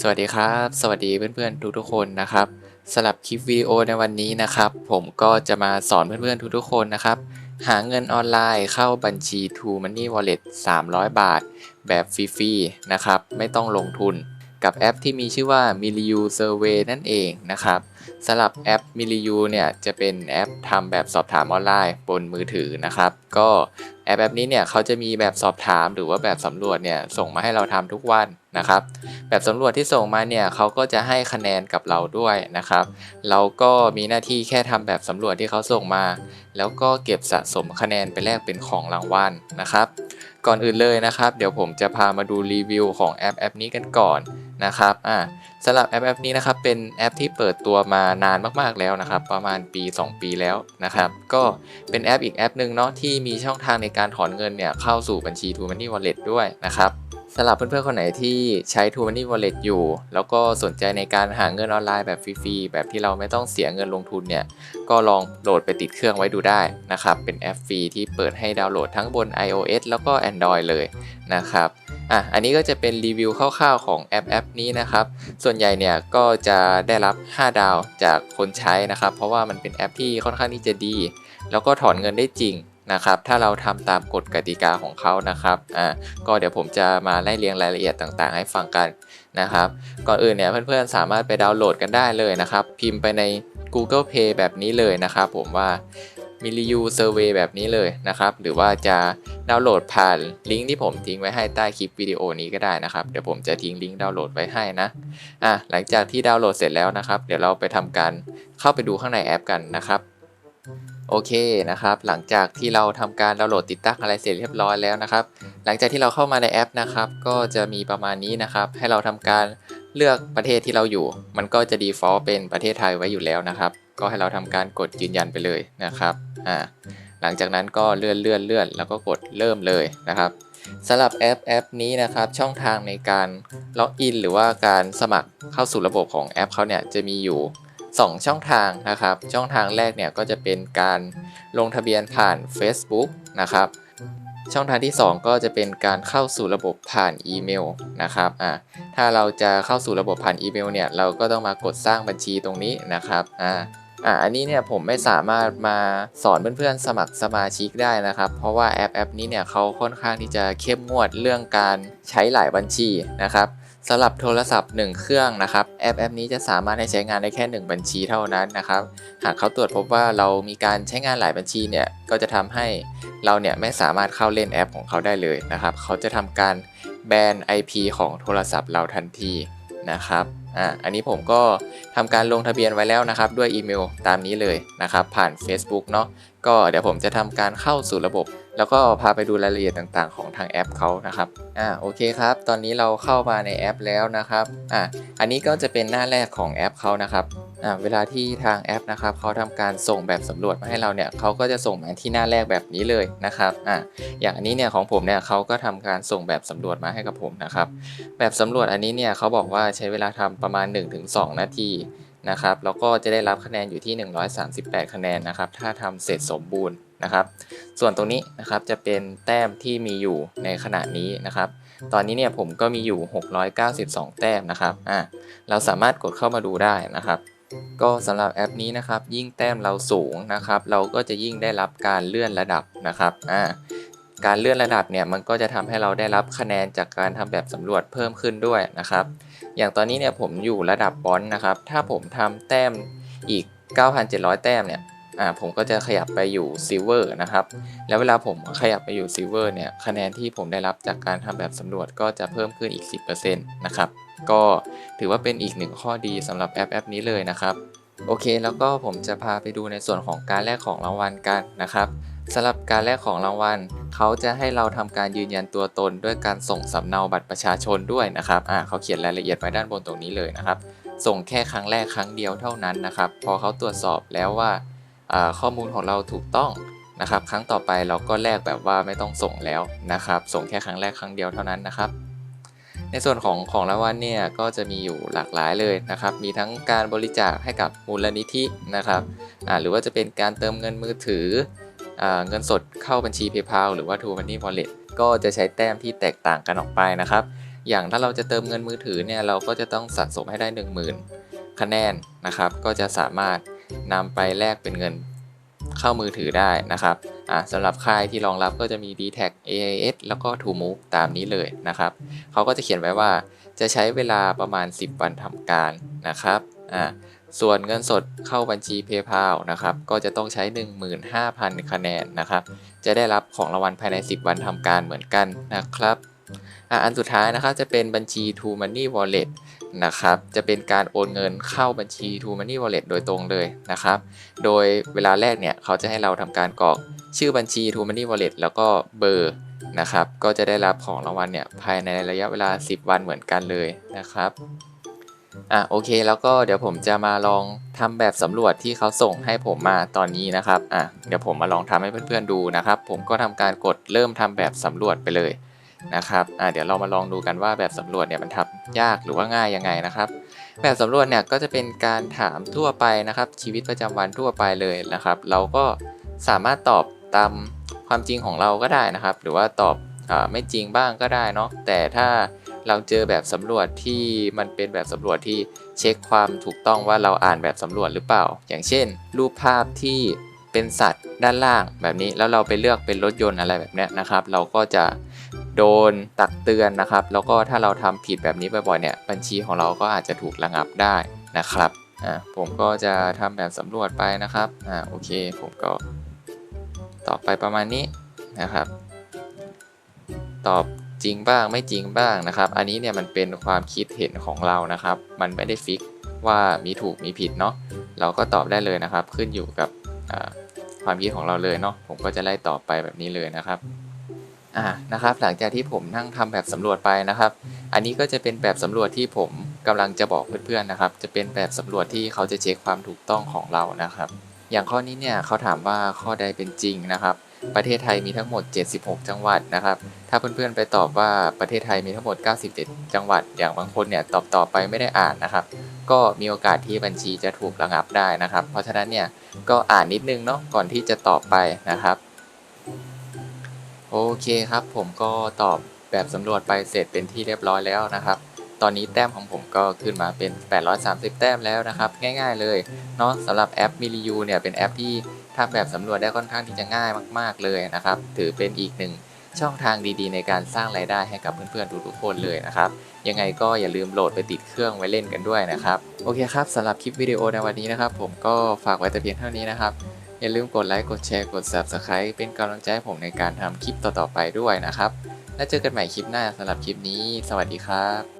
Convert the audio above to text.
สวัสดีครับ สวัสดีเพื่อนๆทุกๆคนนะครับสำหรับคลิปวิดีโอในวันนี้นะครับ ผมก็จะมาสอนเพื่อนๆทุกๆคนนะครับ หาเงินออนไลน์เข้าบัญชี True Money Wallet 300 บาท แบบฟรีๆนะครับ ไม่ต้องลงทุนกับแอปที่มีชื่อว่า m i l i u Survey นั่นเองนะครับสำหรับแอป m i l i u เนี่ยจะเป็นแอปทำแบบสอบถามออนไลน์บนมือถือนะครับ ก็แอปแบบนี้เนี่ยเขาจะมีแบบสอบถามหรือว่าแบบสำรวจเนี่ยส่งมาให้เราทำทุกวัน นะครับ แบบสำรวจที่ส่งมาเนี่ยเขาก็จะให้คะแนนกับเราด้วยนะครับ เราก็มีหน้าที่แค่ทำแบบสำรวจที่เขาส่งมา แล้วก็เก็บสะสมคะแนนไปแลกเป็นของรางวัลนะครับ ก่อนอื่นเลยนะครับ เดี๋ยวผมจะพามาดูรีวิวของแอปแอปนี้กันก่อนนะครับอ่าสำหรับแอปแอปนี้นะครับเป็นแอปที่เปิดตัวมานานมากๆแล้วนะครับ ประมาณปี 2 ปีแล้วนะครับ ก็เป็นแอปอีกแอปหนึ่งเนาะที่มีช่องทางในการถอนเงินเนี่ยเข้าสู่บัญชี True Money Wallet ด้วยนะครับ สำหรับเพื่อนๆคนไหนที่ใช้ True Money Wallet อยู่ แล้วก็สนใจในการหาเงินออนไลน์แบบฟรีๆ แบบที่เราไม่ต้องเสียเงินลงทุนเนี่ย ก็ลองโหลดไปติดเครื่องไว้ดูได้นะครับ เป็นแอปฟรีที่เปิดให้ดาวน์โหลดทั้งบน iOS แล้วก็ Android เลยนะครับอะอันนี้ก็จะเป็นรีวิวคร่าวๆของแอปแอปนี้นะครับ ส่วนใหญ่เนี่ยก็จะได้รับ 5 ดาวจากคนใช้นะครับ เพราะว่ามันเป็นแอปที่ค่อนข้างที่จะดี แล้วก็ถอนเงินได้จริง นะครับ ถ้าเราทำตามกฎกติกาของเขานะครับอ่าก็เดี๋ยวผมจะมาไล่เรียงรายละเอียดต่างๆ ให้ฟังกันนะครับ ก่อนอื่นเนี่ยเพื่อนๆสามารถไปดาวน์โหลดกันได้เลยนะครับ พิมพ์ไปใน Google Play แบบนี้เลยนะครับผมว่ามิลิยูเซอร์เวแบบนี้เลยนะครับ หรือว่าจะดาวน์โหลดผ่านลิงก์ที่ผมทิ้งไว้ให้ใต้คลิปวิดีโอนี้ก็ได้นะครับ เดี๋ยวผมจะทิ้งลิงก์ดาวน์โหลดไว้ให้นะอะหลังจากที่ดาวน์โหลดเสร็จแล้วนะครับ เดี๋ยวเราไปทำการเข้าไปดูข้างในแอปกันนะครับ โอเคนะครับ หลังจากที่เราทำการดาวน์โหลดติดตั้งอะไรเสร็จเรียบร้อยแล้วนะครับ หลังจากที่เราเข้ามาในแอปนะครับ ก็จะมีประมาณนี้นะครับ ให้เราทำการเลือกประเทศที่เราอยู่ มันก็จะ default เป็นประเทศไทยไว้อยู่แล้วนะครับ ก็ให้เราทำการกดยืนยันไปเลยนะครับ อ่า หลังจากนั้นก็เลื่อนเลื่อนเลื่อนแล้วก็กดเริ่มเลยนะครับสำหรับแอปแอปนี้นะครับช่องทางในการล็อกอินหรือว่าการสมัครเข้าสู่ระบบของแอปเขาเนี่ยจะมีอยู่ 2 ช่องทางนะครับ ช่องทางแรกเนี่ยก็จะเป็นการลงทะเบียนผ่าน Facebook นะครับ ช่องทางที่ 2 ก็จะเป็นการเข้าสู่ระบบผ่านอีเมลนะครับอ่าถ้าเราจะเข้าสู่ระบบผ่านอีเมลเนี่ยเราก็ต้องมากดสร้างบัญชีตรงนี้นะครับอ่าอ่าอันนี้เนี่ยผมไม่สามารถมาสอนเพื่อนๆสมัครสมาชิกได้นะครับ เพราะว่าแอปแอปนี้เนี่ยเขาค่อนข้างที่จะเข้มงวดเรื่องการใช้หลายบัญชีนะครับ สำหรับโทรศัพท์ 1 เครื่องนะครับแอปแอปนี้จะสามารถให้ใช้งานได้แค่ 1 บัญชีเท่านั้นนะครับ หากเขาตรวจพบว่าเรามีการใช้งานหลายบัญชีเนี่ยก็จะทำให้เราเนี่ยไม่สามารถเข้าเล่นแอปของเขาได้เลยนะครับ เขาจะทำการแบน IP ของโทรศัพท์เราทันทีนะครับอ่าอันนี้ผมก็ทำการลงทะเบียนไว้แล้วนะครับ ด้วยอีเมลตามนี้เลยนะครับ ผ่าน Facebook เนาะ ก็เดี๋ยวผมจะทำการเข้าสู่ระบบ แล้วก็พาไปดูรายละเอียดต่างๆ ของทางแอปเขานะครับอ่าโอเคครับ ตอนนี้เราเข้ามาในแอปแล้วนะครับอ่าอันนี้ก็จะเป็นหน้าแรกของแอปเขานะครับอ่าเวลาที่ทางแอปนะครับเขาทำการส่งแบบสำรวจมาให้เราเนี่ยเขาก็จะส่งมาที่หน้าแรกแบบนี้เลยนะครับอ่าอย่างอันนี้เนี่ยของผมเนี่ยเขาก็ทำการส่งแบบสำรวจมาให้กับผมนะครับแบบสำรวจอันนี้เนี่ยเขาบอกว่าใช้เวลาทำประมาณ 1-2 นาที นะครับแล้วก็จะได้รับคะแนนอยู่ที่ 138 คะแนนนะครับ ถ้าทำเสร็จสมบูรณ์นะครับ ส่วนตรงนี้นะครับจะเป็นแต้มที่มีอยู่ในขณะนี้นะครับ ตอนนี้เนี่ยผมก็มีอยู่ 692 แต้มนะครับอ่าเราสามารถกดเข้ามาดูได้นะครับ ก็สำหรับแอปนี้นะครับ ยิ่งแต้มเราสูงนะครับ เราก็จะยิ่งได้รับการเลื่อนระดับนะครับอ่า การเลื่อนระดับเนี่ยมันก็จะทำให้เราได้รับคะแนนจากการทำแบบสำรวจเพิ่มขึ้นด้วยนะครับ อย่างตอนนี้เนี่ยผมอยู่ระดับบอนนะครับ ถ้าผมทำแต้มอีก 9,700 แต้มเนี่ยอ่าผมก็จะขยับไปอยู่ซิลเวอร์นะครับ แล้วเวลาผมขยับไปอยู่ซิลเวอร์เนี่ยคะแนนที่ผมได้รับจากการทำแบบสำรวจก็จะเพิ่มขึ้นอีก 10%นะครับ ก็ถือว่าเป็นอีกหนึ่งข้อดีสำหรับแอปแอปนี้เลยนะครับ โอเคแล้วก็ผมจะพาไปดูในส่วนของการแลกของรางวัลกันนะครับ สำหรับการแลกของรางวัลเขาจะให้เราทำการยืนยันตัวตน ด้วยการส่งสำเนาบัตรประชาชนด้วยนะครับอ่าเขาเขียนรายละเอียดไว้ด้านบนตรงนี้เลยนะครับ ส่งแค่ครั้งแรกครั้งเดียวเท่านั้นนะครับ พอเขาตรวจสอบแล้วว่าข้อมูลของเราถูกต้องนะครับ ครั้งต่อไปเราก็แลกแบบว่าไม่ต้องส่งแล้วนะครับ ส่งแค่ครั้งแรกครั้งเดียวเท่านั้นนะครับ ในส่วนของของรางวัลเนี่ยก็จะมีอยู่หลากหลายเลยนะครับ มีทั้งการบริจาคให้กับมูลนิธินะครับอ่าหรือว่าจะเป็นการเติมเงินมือถือ เงินสดเข้าบัญชี PayPal หรือว่า True Money Wallet ก็จะใช้แต้มที่แตกต่างกันออกไปนะครับ อย่างถ้าเราจะเติมเงินมือถือเนี่ยเราก็จะต้องสะสมให้ได้ 10,000 คะแนนนะครับ ก็จะสามารถนำไปแลกเป็นเงินเข้ามือถือได้นะครับอ่าสำหรับค่ายที่รองรับก็จะมี d t a c AIS แล้วก็ TrueMove ตามนี้เลยนะครับ เขาก็จะเขียนไว้ว่าจะใช้เวลาประมาณ 10 วันทำการนะครับ อ่า ส่วนเงินสดเข้าบัญชี PayPal นะครับ ก็จะต้องใช้ 15,000 คะแนนนะครับ จะได้รับของรางวัลภายใน 10 วันทำการเหมือนกันนะครับอันสุดท้ายนะครับจะเป็นบัญชี True Money Wallet นะครับจะเป็นการโอนเงินเข้าบัญชี True Money Wallet โดยตรงเลยนะครับ โดยเวลาแรกเนี่ยเขาจะให้เราทำการกรอกชื่อบัญชี True Money Wallet แล้วก็เบอร์นะครับ ก็จะได้รับของรางวัลเนี่ยภายในระยะเวลา 10 วันเหมือนกันเลยนะครับ อะโอเคแล้วก็เดี๋ยวผมจะมาลองทำแบบสำรวจที่เขาส่งให้ผมมาตอนนี้นะครับอะเดี๋ยวผมมาลองทำให้เพื่อนๆดูนะครับ ผมก็ทำการกดเริ่มทำแบบสำรวจไปเลยนะครับอะเดี๋ยวเรามาลองดูกันว่าแบบสำรวจเนี่ยมันทำยากหรือว่าง่ายยังไงนะครับ แบบสำรวจเนี่ยก็จะเป็นการถามทั่วไปนะครับ ชีวิตประจำวันทั่วไปเลยนะครับ เราก็สามารถตอบตามความจริงของเราก็ได้นะครับ หรือว่าตอบอาไม่จริงบ้างก็ได้เนาะแต่ถ้า เราเจอแบบสำรวจที่มันเป็นแบบสำรวจที่เช็คความถูกต้องว่าเราอ่านแบบสำรวจหรือเปล่า อย่างเช่น รูปภาพที่เป็นสัตว์ด้านล่างแบบนี้แล้วเราไปเลือกเป็นรถยนต์อะไรแบบนี้นะครับ เราก็จะโดนตักเตือนนะครับ แล้วก็ถ้าเราทำผิดแบบนี้บ่อยๆเนี่ยบัญชีของเราก็อาจจะถูกระงับได้นะครับอ่าผมก็จะทำแบบสำรวจไปนะครับอ่าโอเค ผมก็ตอบไปประมาณนี้นะครับ ตอบ จริงบ้างไม่จริงบ้างนะครับ อันนี้เนี่ยมันเป็นความคิดเห็นของเรานะครับ มันไม่ได้ฟิกว่ามีถูกมีผิดเนาะเราก็ตอบได้เลยนะครับ ขึ้นอยู่กับความคิดของเราเลยเนาะผมก็จะไล่ตอบไปแบบนี้เลยนะครับอ่านะครับ หลังจากที่ผมนั่งทำแบบสำรวจไปนะครับ อันนี้ก็จะเป็นแบบสำรวจที่ผมกำลังจะบอกเพื่อนๆนะครับ จะเป็นแบบสำรวจที่เขาจะเช็คความถูกต้องของเรานะครับ อย่างข้อนี้เนี่ยเขาถามว่าข้อใดเป็นจริงนะครับ ประเทศไทยมีทั้งหมด 76 จังหวัดนะครับ ถ้าเพื่อนๆไปตอบว่าประเทศไทยมีทั้งหมด 97 จังหวัด อย่างบางคนเนี่ยตอบต่อไปไม่ได้อ่านนะครับ ก็มีโอกาสที่บัญชีจะถูกระงับได้นะครับ เพราะฉะนั้นเนี่ยก็อ่านนิดนึงเนาะก่อนที่จะตอบไปนะครับโอเคครับ ผมก็ตอบแบบสำรวจไปเสร็จเป็นที่เรียบร้อยแล้วนะครับ ตอนนี้แต้มของผมก็ขึ้นมาเป็น 830 แต้มแล้วนะครับ ง่ายๆเลยเนาะสำหรับแอป m i l i u เนี่ยเป็นแอปที่ทำแบบสำรวจได้ค่อนข้างที่จะง่ายมาก ๆเลยนะครับ ถือเป็นอีกหนึ่งช่องทางดีๆ ในการสร้างรายได้ให้กับเพื่อนๆทุกๆคนเลยนะครับ ยังไงก็อย่าลืมโหลดไปติดเครื่องไว้เล่นกันด้วยนะครับ โอเคครับสำหรับคลิปวิดีโอในวันนี้นะครับ ผมก็ฝากไว้แต่เพียงเท่านี้นะครับ อย่าลืมกดไลค์กดแชร์กด Subscribe เป็นกำลังใจให้ผมในการทำคลิปต่อๆไปด้วยนะครับ แล้วเจอกันใหม่คลิปหน้าสำหรับคลิปนี้ สวัสดีครับ